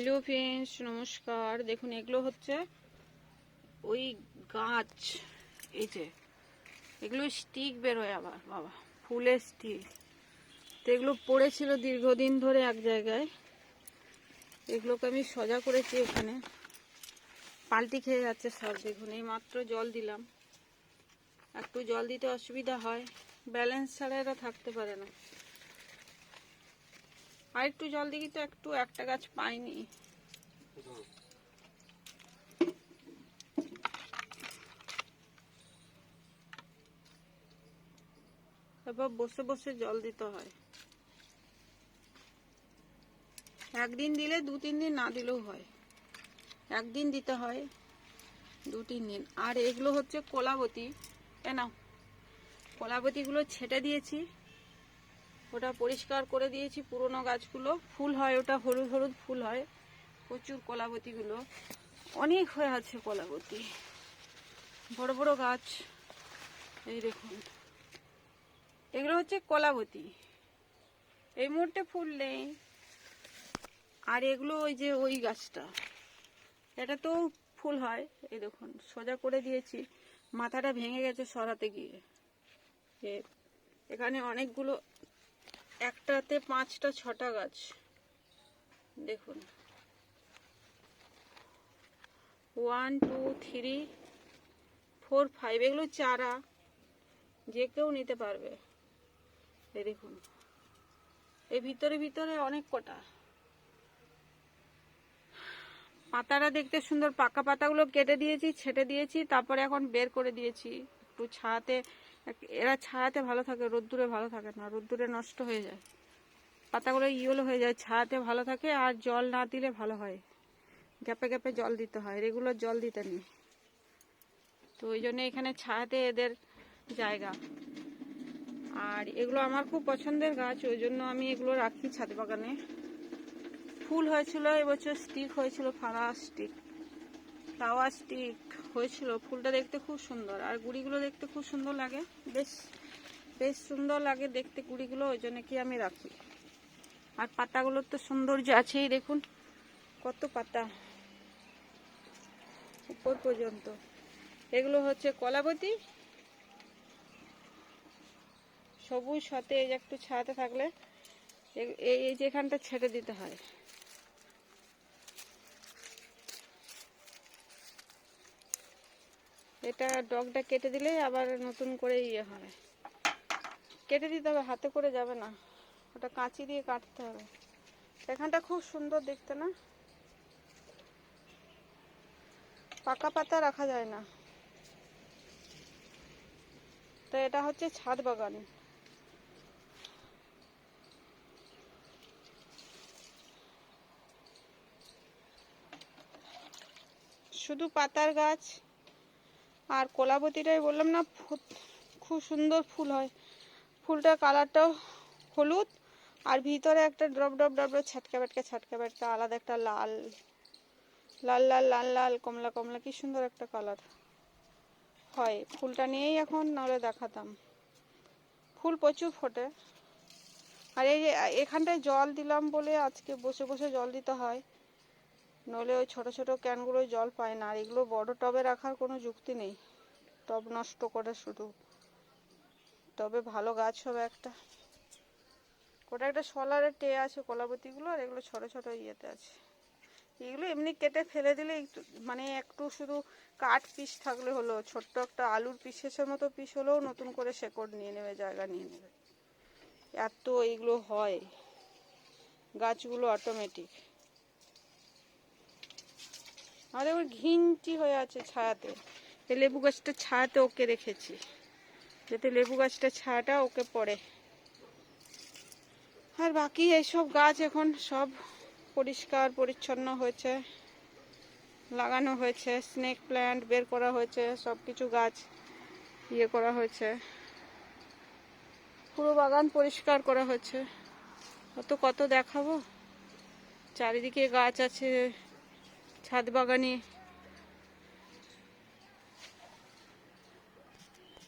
Hello friends, নমস্কার। দেখুন, এগুলো হচ্ছে ওই গাছ, এই যে, এগুলো স্টিক বেরোয় আবার, বাবা, ফুলের স্টিক। তো এগুলো পড়েছিল দীর্ঘদিন ধরে এক জায়গায়। এগুলোকে আমি সজা করেছি এখানে। পাল্টি খেয়ে যাচ্ছে সব। দেখুন, এই মাত্র জল দিলাম। একটু জল দিতে অসুবিধা হয়। ব্যালেন্স ছাড়া এরা থাকতে পারে না। আর একটু জল দিই তো, একটু একটা গাছ পাইনি। তারপর বসে বসে জল দিতে হয়। একদিন দিলে দু তিন দিন না দিলেও হয়। একদিন দিতে হয়, দু তিন দিন। আর এগুলো হচ্ছে কলাবতী নাও কলাবতীগুলো ছেটে দিয়েছি। ওটা পরিষ্কার করে দিয়েছি, পুরনো গাছগুলো। ফুল হয় ওটা, হলুদ হলুদ ফুল হয়। প্রচুর কলাবতীগুলো। অনেক হয়ে আছে কলাবতী। বড় বড় গাছ। এই দেখুন। এগুলো হচ্ছে কলাবতী। এই মুহূর্তে ফুল নেই। আর এগুলো ওই যে ওই গাছটা। এটা তো ফুল হয়। এই দেখুন, সোজা করে দিয়েছি। মাথাটা ভেঙে গেছে সরাতে গিয়ে। এখানে অনেকগুলো একটাতে পাঁচটা, ছটা গাছ। দেখুন। One two three four five এগুলো চারা। যে কেউ নিতে পারবে। এই দেখুন। এই ভিতরে ভিতরে অনেক কটা। পাতাটা দেখতে সুন্দর। পাকা পাতাগুলো কেটে দিয়েছি, ছেটে দিয়েছি, তারপরে এখন বের করে দিয়েছি। একটু ছায়াতে এরা ছায়াতে ভালো থাকে, রোদ্দুরে ভালো থাকে না, রোদ্দুরে নষ্ট হয়ে যায়। পাতাগুলো ইয়েলো হয়ে যায়, ছায়াতে ভালো থাকে আর জল না দিলে ভালো হয়। গ্যাপে গ্যাপে জল দিতে হয় রেগুলার জল দিতে নেই। তো ওই জন্য এখানে ছায়াতে এদের জায়গা। আর এগুলো আমার খুব পছন্দের গাছ, ওই জন্য আমি এগুলো রাখি ছাদ বাগানে। ফুল হয়েছিল, এবছর স্টিক হয়েছিল ফাড়া স্টিক ফ্লাওয়ার স্টিক হয়েছিল। ফুলটা দেখতে খুব সুন্দর। আর গুড়িগুলো দেখতে খুব সুন্দর লাগে। বেশ বেশ সুন্দর লাগে দেখতে গুড়িগুলো, ওই জন্য কি আমি রাখি। আর পাতাগুলোর তো সৌন্দর্য আছেই, দেখুন। কত পাতা। উপর পর্যন্ত। এগুলো হচ্ছে কলাবতী। সবুজ যে একটু ছায়াতে থাকলে এই যেখানটা ছেড়ে দিতে হয়। এটা ডগটা কেটে দিলেই আবার নতুন করে ইয়ে হয় কেটে দিতে হবে, হাতে করে যাবে না। ওটা কাঁচি দিয়ে কাটতে হবে। এখানটা খুব সুন্দর দেখতে না? পাকা পাতা রাখা যায় না। তো এটা হচ্ছে ছাদ বাগান। শুধু পাতার গাছ আর কলাবতীটাই বললাম না খুব সুন্দর ফুল হয়। ফুলটার কালারটাও হলুদ, আর ভিতরে একটা ড্রপ ড্রপ ড্রপ ড্রপ ছাটকা বাটকা ছাটকা বাটকা আলাদা একটা লাল লাল লাল লাল লাল, কমলা কমলা, কি সুন্দর একটা কালার হয়। ফুলটা নিয়েই এখন নাহলে দেখাতাম। ফুল প্রচুর ফোটে। আর এই এখানটায় জল দিলাম বলে আজকে বসে বসে জল দিতে হয়। নইলে ওই ছোট ছোট ক্যানগুলো জল পায় না, আর এগুলো বড় টবে রাখার কোনো যুক্তি নেই। টব নষ্ট করে শুধু। টবে ভালো গাছ হবে একটা। ওটা একটা সোলারের টে আছে কলাবতীগুলো, আর এগুলো ছোট ছোট ইয়েতে আছে। এগুলো এমনি কেটে ফেলে দিলে একটু মানে একটু শুধু কাঠ পিস থাকলে হলো, ছোট্ট একটা আলুর পিসের মতো পিস হলেও নতুন করে শেকড় নিয়ে নেবে, জায়গা নিয়ে নেবে। এত এইগুলো হয়। গাছগুলো অটোমেটিক আর এবার ঘিঞ্চি হয়ে আছে ছায়াতে। এই লেবু গাছটা ছায়াতে ওকে রেখেছি। যাতে লেবু গাছটা ছায়াটা ওকে পড়ে। আর বাকি এইসব গাছ এখন সব পরিষ্কার, পরিচ্ছন্ন হয়েছে। লাগানো হয়েছে, স্নেক প্ল্যান্ট বের করা হয়েছে সব কিছু গাছ ইয়ে করা হয়েছে। পুরো বাগান পরিষ্কার করা হয়েছে। অত কত দেখাবো? চারিদিকে গাছ আছে ছাদ বাগানে